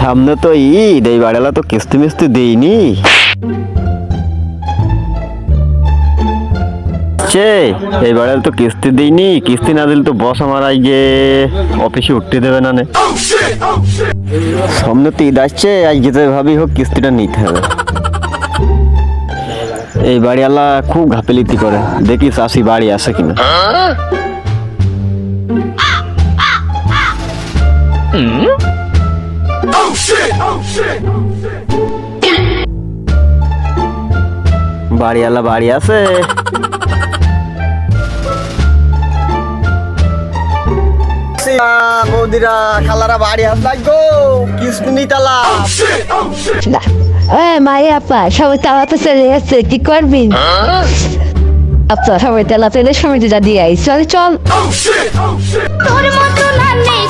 সামনে তো ঈদ, এই বাড়ালা তো কিস্তি মিস্তি দেইনি। চে এই বাড়ালে তো কিস্তি দেইনি, কিস্তি না দিলে তো বস আমার আজকে অফিসে উঠতে দেবে না নে। সামনে তো ঈদ আসছে আজকে তো ভাবি হোক কিস্তিটা নিতে হবে। এই বাড়িওয়ালা খুব ঘাপেলিতি করে, দেখি চাষি বাড়ি আছে কিনা। বাড়িওয়ালা বাড়ি আছে? বৌদিরা খালারা বাড়ি আস লাগো কিস্তি নিতালা। এ মায়ে আপা সবাই তালাতে চলে যাচ্ছে কি করবি? আচ্ছা সবাই সময় যা দিয়ে চল। চল তোর মতো না নেই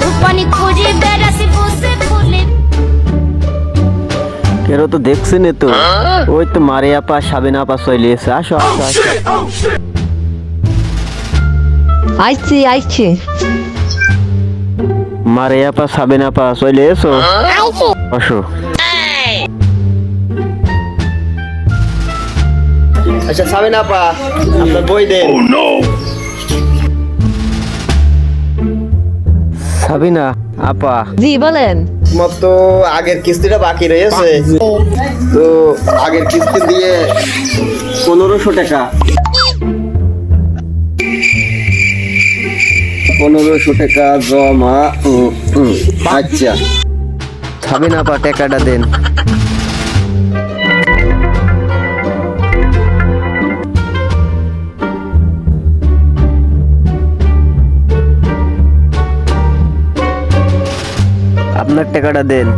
মধুপানি খুঁজে বেড়াছি বসে ফুলে কেরো তো দেখছি নে তো। ওই তো মারে আপা সাবিনা আপা চলে এসে। আসো আসো আসো। আইছি আইছি। মারে আপা সাবিনা আপা চলে এসো। আসো। আচ্ছা সাবিনা আপা আপনার বই দেন। সাবিনা আপা। জি বলেন। মতো আগের কিস্তিটা বাকি রয়েছে। তো আগের কিস্তি দিয়ে পনেরোশো টাকা। পনেরোশো টাকা জমা আচ্ছা। সাবিনা আপা টাকাটা দেন। আপনার টাকাটা দেন।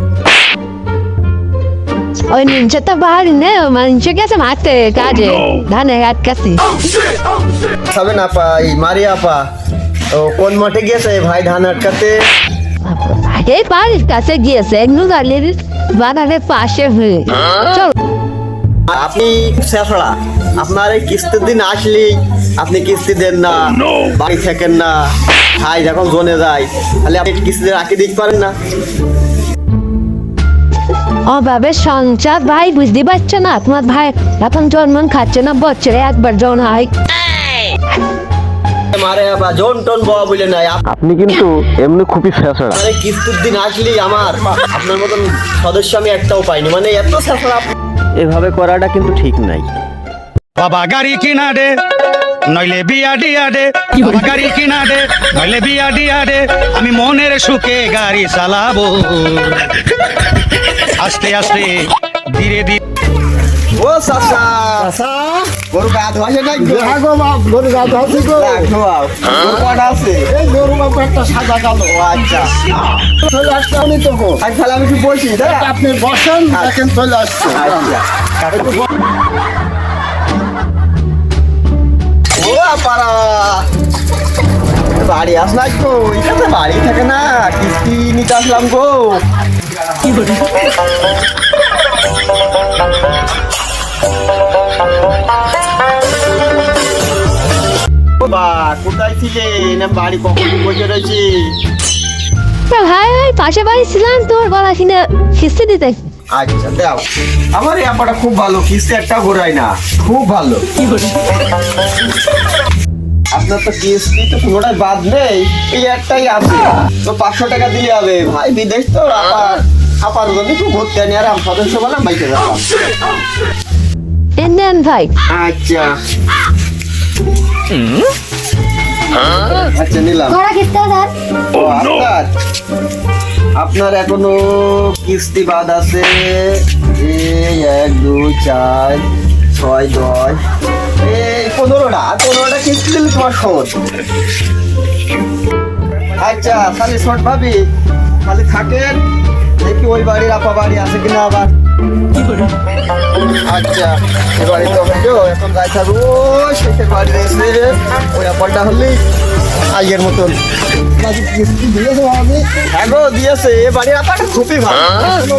ওই নিচে তো বাড়ি নে মানুষে গেছে মারতে কাজে। ধানে আটকাছি খাবে না পা এই মারিয়া পা ও কোন মাঠে গিয়েছে? ভাই ধান আটকাতে। এই বাড়ির কাছে গিয়েছে একনু গালির বানানের পাশে হয়ে। চল। আপনি শেষড়া আপনার এই কিস্তির দিন আসলেই আপনি কিস্তি দেন না বাড়ি থাকেন না। ভাই যখন জনে যায় তাহলে আপনি কিস্তি রাখি দিতে পারেন না। অভাবে সংসার ভাই বুঝতে পারছে না? তোমার ভাই এখন জন্মন খাচ্ছে না বছরে একবার জন হয়। জন টন বাবা বলে নাই। আপনি কিন্তু এমনি খুবই শেষড়া মানে কিস্তির দিন আসলেই আমার। আপনার মতন সদস্য আমি একটাও পাইনি। মানে এত শেষড়া এভাবে করাটা কিন্তু ঠিক নাই। বাবা গাড়ি কিনা দে। নইলে বিয়া দিয়া দে বাবা গাড়ি কিনা দে নইলে বিয়া দিয়া দে আমি মনের সুখে গাড়ি চালাবো। আস্তে আস্তে ধীরে ধীরে। ও সাসা সাসা গরু গা ধোয়াছে নাই গো বাপ গরু গাছ আছে গো। ধোয়াও। গরু কটা আছে? এই গরু বাবু একটা সাদা কালো। ও আচ্ছা। চলে আসতে আমি তো গো আজ তাহলে আমি একটু বসি না? আপনি বসেন দেখেন চলে আসছে। আচ্ছা। বাড়ি আসলাই গো এখানে বাড়ি থাকে না, কিস্তি নিতে আসলাম গো। ও বা কোথায় ছিলেন আমি বাড়ি কখন বসে রয়েছি? ভাই ভাই পাশে বাড়ি ছিলাম তোমার গলা কিনে কিস্তি দিতে। আচ্ছা দাও। আমার এই আপাটা খুব ভালো কিস্তি একটা ঘোরায় না। খুব ভালো। আপনার তো কিস্তি তো কোনোটাই বাদ নেই এই একটাই আছে। তো পাঁচশো টাকা দিলে হবে। ভাই বিদেশ তো আপার আপার জন্য তো ঘুরতে আনি আর আমি সদস্য বললাম বাইকে যাব। নেন ভাই। আচ্ছা। আচ্ছা নিলাম। ঘোড়া কিস্তে ধর। ও আপনার? আপনার এখনও কিস্তি বাদ আছে। এক, দুই, চার, ছয়, দশ। পনেরোটা পনেরোটা কিস্তি দিলে তোমার শোধ। আচ্ছা তাহলে শোট ভাবি। তাহলে থাকেন, দেখি ওই বাড়ির আপা বাড়ি আছে কিনা আবার। আচ্ছা এ বাড়ি তো এখন যাই থাকব, শেষের বাড়ি রয়েছে ওই আপারটা হলেই আগের মতন। হ্যাঁ গো দিয়েছে। এ আপাটা খুবই ভালো।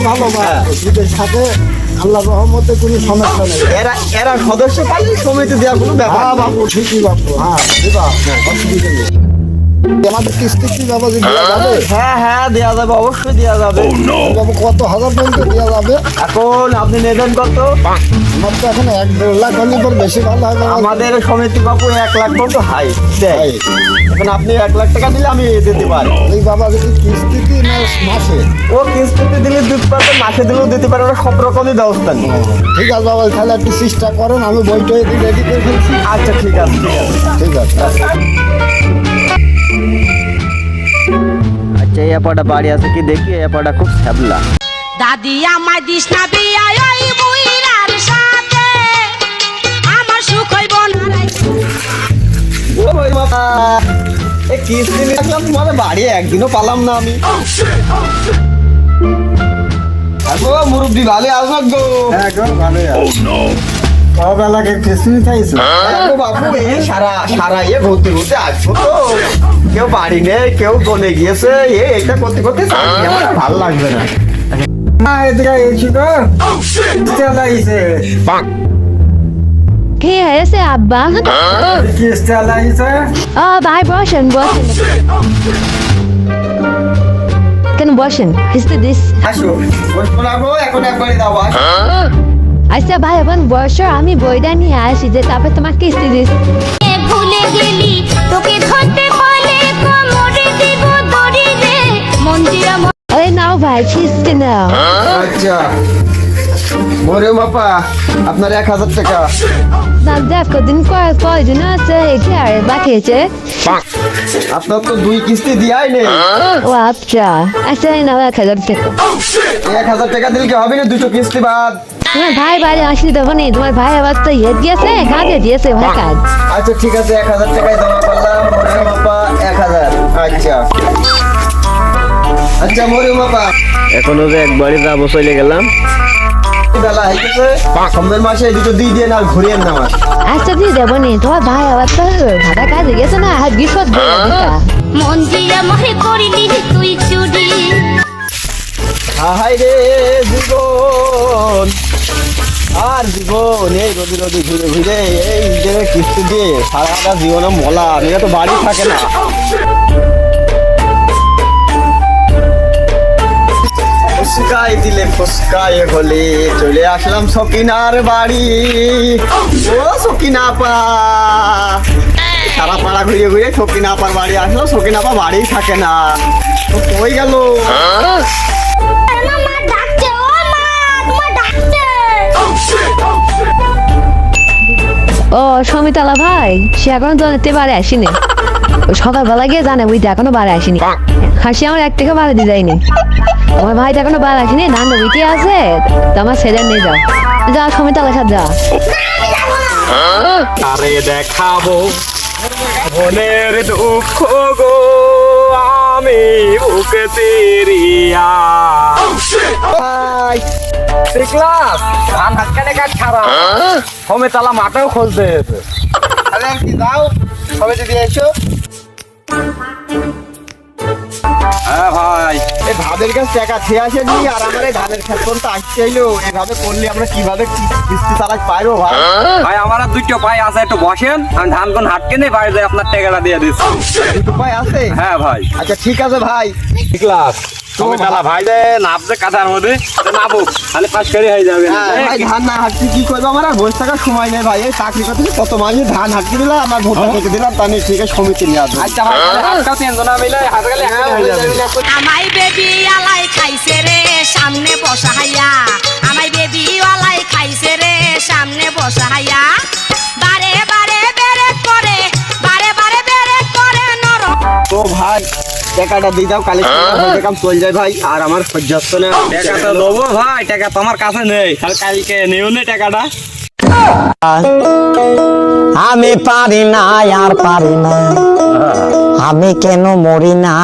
ভালো থাকে আল্লাহ রহমতে কোনো সমস্যা নেই এরা এরা সদস্য পাইলে সমিতি দেওয়া কোনো ব্যাপার হ্যাঁ বাবু ঠিকই বাবু। হ্যাঁ অসুবিধা নেই। আমাদের কিস্তি কি দেওয়া যাবে? হ্যাঁ হ্যাঁ দেওয়া যাবে অবশ্যই দেওয়া যাবে। বাবা কত হাজার পর্যন্ত দেওয়া যাবে? এখন আপনি নেবেন কত? আমার তো এখন এক দেড় লাখ হলে পর বেশি ভালো হয় বাবা। আমাদের সমিতি বাবু এক লাখ পর্যন্ত হাই দেয় এখন আপনি এক লাখ টাকা দিলে আমি দিতে পারি। এই বাবা যদি কিস্তি কি না মাসে? ও কিস্তিতে দিলে দিতে পারবে মাসে দিলেও দিতে পারবে ওরা সব রকমই ব্যবস্থা নেই ঠিক আছে বাবা তাহলে একটু চেষ্টা করেন আমি বইটা রেডি করে ফেলছি। আচ্ছা ঠিক আছে ঠিক আছে। ঠিক আছে। আচ্ছা এই অ্যাপাটা বাড়ি আছে কি দেখি? এই অ্যাপাটা খুব ছ্যাবলা দাদি আমায় দিস না বিয়া ওই বুইরার সাথে। আমার সুখ হইব না ও ভাই বাবা এই কিস্তি নিয়ে আসলাম তোমাদের বাড়ি একদিনও পালাম না আমি। মুরব্বি ভালো আসো গো একদম ভালো কবেলাকে কিস্তি চাইছো আগো বাবু এই সারা সারা ঘুরতে ঘুরতে আসছো তো। কেউ বাড়ি নেই কেউ গিয়েছে এ এটা করতে করতে সারাদিন আমার আর ভালো লাগবে না। এদিকে এসি তো চালাইছে কি হয়েছে আব্বা? কিস্তি চালাইছে ও ভাই বসেন বসেন। কেন বসেন? কিস্তি দিস। আসো। বসবো না এখন একবারই দাও আসো। আচ্ছা ভাই এখন বসো আমি বইটা নিয়ে আসি যে তারপরে তোমার কিস্তি দিস ভুলে গেলি? তোকে ধরতে হলে কোমরে দিব দড়ি রে মন্দিরা নাও ভাই কিস্তি নাও। আচ্ছা। মরে বাপা আপনার এক হাজার টাকা। না দেখো দিন কয় কয়দিন আছে কি আর বাকি আছে। আপনার তো দুই কিস্তি দিয়াই নেই। ও আচ্ছা। আচ্ছা এই নাও এক হাজার টাকা। এক হাজার টাকা দিলে কি হবে না? দুটো কিস্তি বাদ। তোমার ভাই বাড়ি আসলে দেবো নি তোমার ভাই আবার তো ইয়ে দিয়েছে কাজে দিয়েছে ভাই কাজ। আচ্ছা ঠিক আছে এক হাজার টাকায় জমা করলাম। মরে বাপা এক হাজার। আচ্ছা। আচ্ছা মরে বাপা এখনও যে একবারই যাব চলে গেলাম। বেলা হয়েছে সামনের মাসে দুটো দিয়ে দিয়ে না ঘুরিয়ে না আমার। আচ্ছা দিয়ে দেবো নি। তোমার ভাই আবার তো ভাড়া কাজে গেছে না আর বিপদ বলে দিতা। মহে করিলি তুই চুরি। হাই রে জীবন, আর জীবন, এই রোদি রোদি ঘুরে ঘুরে, এই যে কিস্তি দিয়ে সারাটা জীবনে মলা মেয়ে তো বাড়ি থাকে না। ফুসকাই দিলে ফুসকাই হলে চলে আসলাম সকিনার বাড়ি। ও সকিনা পা। সারা পাড়া ঘুরিয়ে ঘুরিয়ে সকিনা আপার বাড়ি আসলো, সকিনা আপা বাড়ি থাকে না। কই গেল? ডাকছে ও সমিতালা ভাই, সে এখনও জানাতে পারে আসেনি। সকালবেলা গিয়ে জানে বুঝতে এখনও বাড়ি আসেনি। হাসি আমার এক টাকা বাড়ি দিয়ে যায়নি। আমার ভাইটা এখনও বাড়ি আসেনি ধান নবীতে আছে, তো আমার ছেলে নিয়ে যাও। যা সমিতালা সাথে যা। আরে দেখাবো মনের দুঃখ গো। আমি বুকে তেরিয়া। ভাই ক্লাস ধান হাত কাজ খারাপ ছাড়া হোমে তালা মাঠেও খুলতে এসে তাহলে কি দাও হবে যদি এসো। হ্যাঁ ভাই। এই ভাবের কাছে টাকা খেয়ে আসেনি আর আমার এই ধানের খেত আসতে এলো এভাবে করলে আমরা কীভাবে কি- কিস্তি পাইবো ভাই? ভাই আমার আর দুটো ভাই আছে একটু বসেন আমি ধান কোন হাটকে নেই বাইরে যাই আপনার টাকাটা দিয়ে দিচ্ছি। দুটো পাই আছে? হ্যাঁ ভাই। আচ্ছা ঠিক আছে ভাই। ক্লাস তুমি তালা ভাই যে নাপছে কাঁথার মধ্যে তো তাহলে পাশ করে হয়ে যাবে। হ্যাঁ, ভাই ধান না হাঁটতে কি করব? আমার আর বসে থাকার সময় নেই ভাই এই চাকরি করতে কত মাঝে ধান হাঁটতে দিলাম আমার ভোটটা দিলাম তা নিয়ে ঠিক আছে সমিতি নিয়ে আসব। আচ্ছা ভাই তাহলে তিনজনা মিলে হাতে গেলে একসাথে হয়ে যাবে আমাই বেবি আলাই খাইছে রে সামনে বসা হাইয়া। আমাই বেবি আলাই খাইছে রে সামনে বসা হাইয়া। বারে বারে বেরে করে বারে বারে বেরে করে নরম তো ভাই টাকাটা দিয়ে দাও কালে কাম চল যায় ভাই আর আমার সহ্য হচ্ছে না টাকা তো দেবো ভাই টাকা তোমার কাছে নেই। তাহলে কালকে নিও নে টাকাটা। আমি পারি না আর পারি না। আমি কেন মরি না?